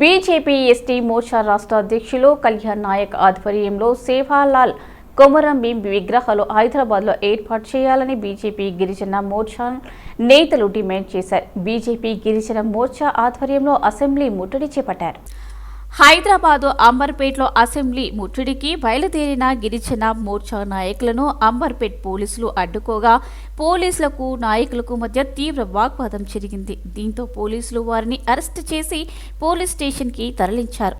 BJP ST Morcha రాష్ట్ర అధ్యక్షులు కళ్యాణ్ నాయక్ ఆధ్వర్యంలో సేవాలాల్ కొమరం భీం విగ్రహాలు హైదరాబాద్లో ఏర్పాటు చేయాలని బీజేపీ గిరిజన మోర్చా నేతలు డిమాండ్ చేశారు. బీజేపీ గిరిజన మోర్చా ఆధ్వర్యంలో అసెంబ్లీ ముట్టడి చేపట్టారు. హైదరాబాదు అంబర్పేట్లో అసెంబ్లీ ముట్టడికి బయలుదేరిన గిరిజన మోర్చా నాయకులను అంబర్పేట్ పోలీసులు అడ్డుకోగా పోలీసులకు నాయకులకు మధ్య తీవ్ర వాగ్వాదం జరిగింది. దీంతో పోలీసులు వారిని అరెస్ట్ చేసి పోలీస్ స్టేషన్కి తరలించారు.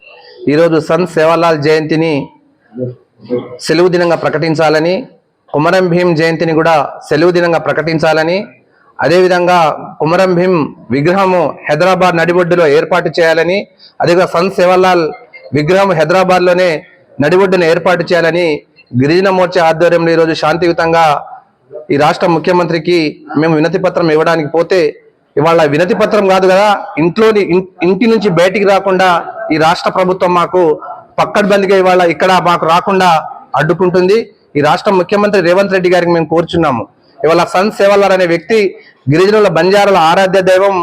ఈరోజు సంత్ సేవాలాల్ జయంతిని సెలవు దినంగా ప్రకటించాలని కుమరం భీం జయంతిని కూడా సెలవు దినంగా ప్రకటించాలని అదేవిధంగా కుమరం భీం విగ్రహము హైదరాబాద్ నడిబొడ్డులో ఏర్పాటు చేయాలని అదేవిధంగా సంత్ సేవలాల్ విగ్రహం హైదరాబాద్లోనే నడిబొడ్డును ఏర్పాటు చేయాలని గిరిజన మోర్చా ఆధ్వర్యంలో ఈరోజు శాంతియుతంగా ఈ రాష్ట్ర ముఖ్యమంత్రికి మేము వినతి పత్రం ఇవ్వడానికి పోతే ఇవాళ వినతి పత్రం కాదు కదా ఇంట్లోని ఇంటి నుంచి బయటికి రాకుండా ఈ రాష్ట్ర ప్రభుత్వం మాకు పక్కడ్బందిగా ఇవాళ ఇక్కడ మాకు రాకుండా అడ్డుకుంటుంది. ఈ రాష్ట్ర ముఖ్యమంత్రి రేవంత్ రెడ్డి గారికి మేము కోరుచున్నాము. ఇవాళ సన్ సేవలార్ అనే వ్యక్తి గిరిజనుల బంజారుల ఆరాధ్య దైవం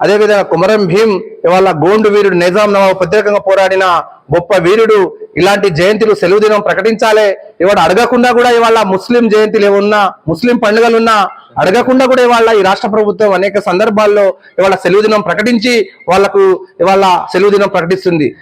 అదేవిధంగా కుమరం భీం ఇవాళ గోండు వీరుడు నిజాం నవాబు ప్రత్యేకంగా పోరాడిన గొప్ప వీరుడు ఇలాంటి జయంతులు సెలవు దినం ప్రకటించాలి. ఇవాళ అడగకుండా కూడా ఇవాళ ముస్లిం జయంతులు ఏమున్నా ముస్లిం పండుగలున్నా అడగకుండా కూడా ఇవాళ ఈ రాష్ట్ర ప్రభుత్వం అనేక సందర్భాల్లో ఇవాళ సెలవు దినం ప్రకటించి వాళ్ళకు ఇవాళ సెలవు దినం ప్రకటిస్తుంది.